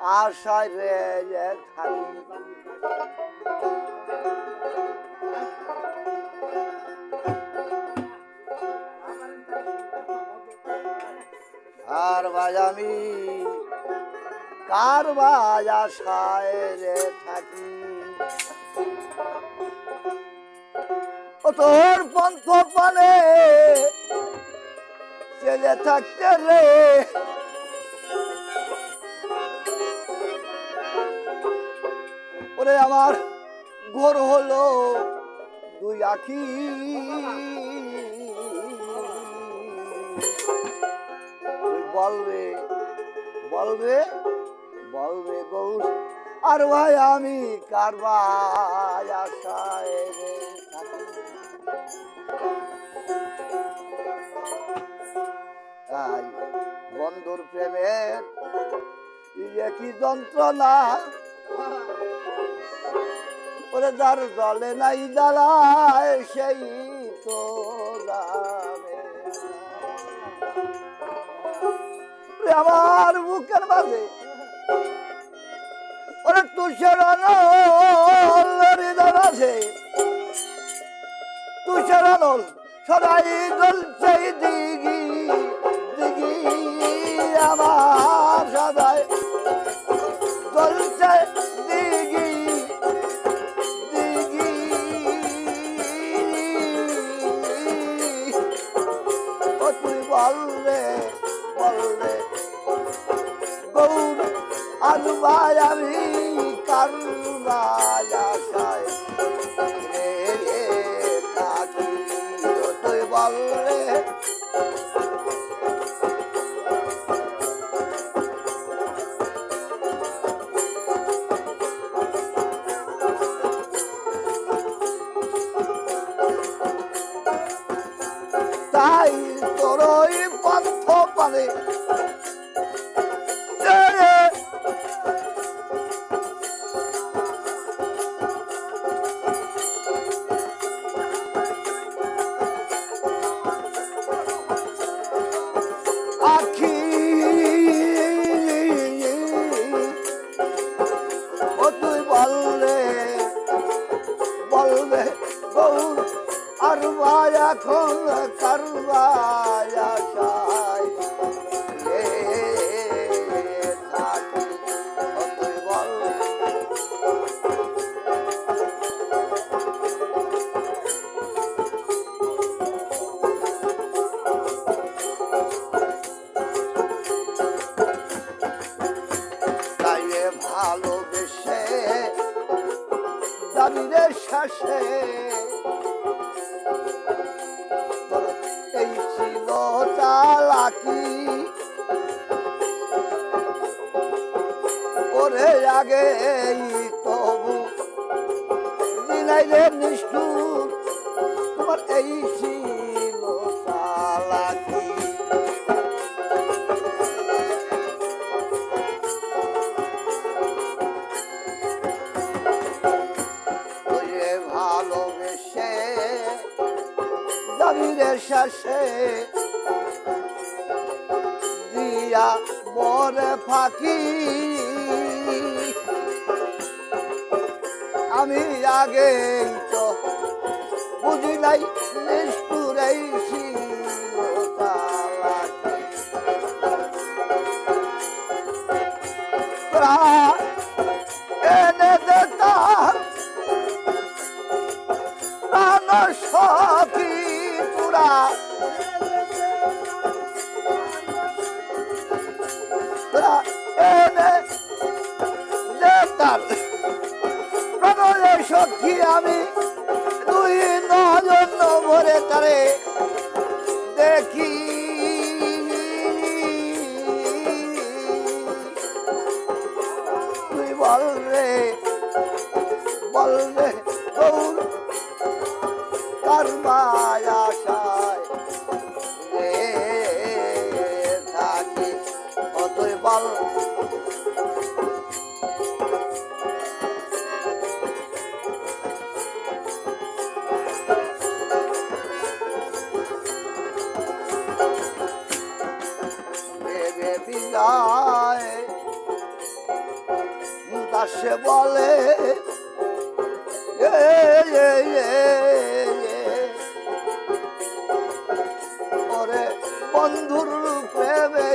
আশায় রে থাকি। আর বাজামি কার বাজ আশায় রে থাকি? ও তোর পন্থ পানে চলে থাকতে রে। ওরে আমার ঘোর হলো দুই আখি। বলবে বলবে বলবে গৌর আর ভাই আমি কারবার আশায় তাই বন্ধুর প্রেমের ইয়ে কি যন্ত্রণা? ওরে যার জলে নাই জ্বালায় সেই তো। আমার বুকের মাঝে, ওরে তুষার হৃদয় আছে তুষার আনল সদাই দিঘি দিঘি বললে বললে গৌর আলুবাই আমি কারুবাই আশায়। তাই তোর পথ পারে ভাই এখন কারবাই আশায়। ভালোবেসে দাবিরে শেষে দিনাইলে নিষ্ঠুর তোমার এই ছিল চালাকি ভালোবেসে দাবিরে শেষে দিয়া বরে ফাঁকি আমি আগে তো বুঝি নাই নিষ্ঠুরেই এনে দে তার প্রাণ সখী তোরা তোরা এনে দে তার প্রাণ সখী আমি দুই নজন ভরে তারে দেখি। তুই বল রে বল রে কারবায় কাছে বলে। ওরে বন্ধুর প্রেমে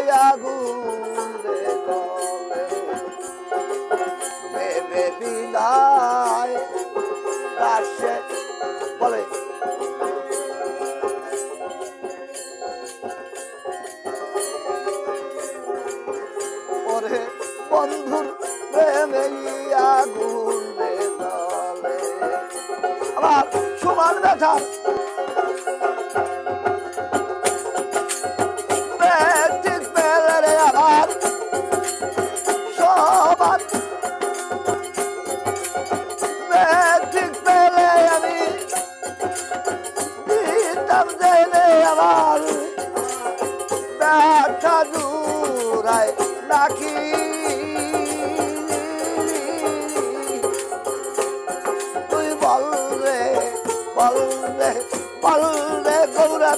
প্রেমে বিলাই কাছে বলে। ওরে বন্ধুর প্রেমে আগুন রে জলে আবার সমান ব্যথা ম্যাজিক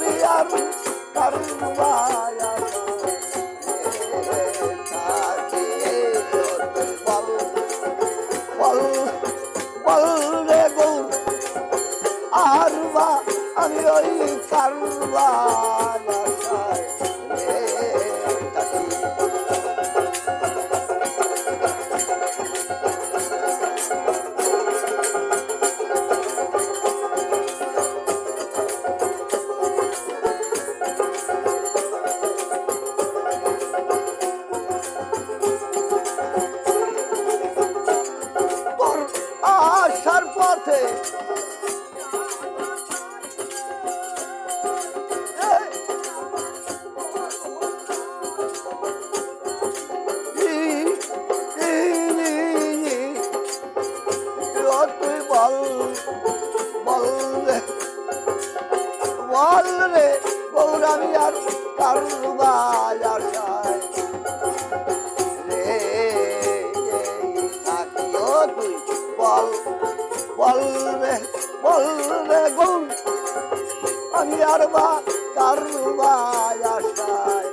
গৌরাবি আর বল রে বল রে গৌরামি আর বলবে বলবে গো আমি আর বা কারবা আশায়।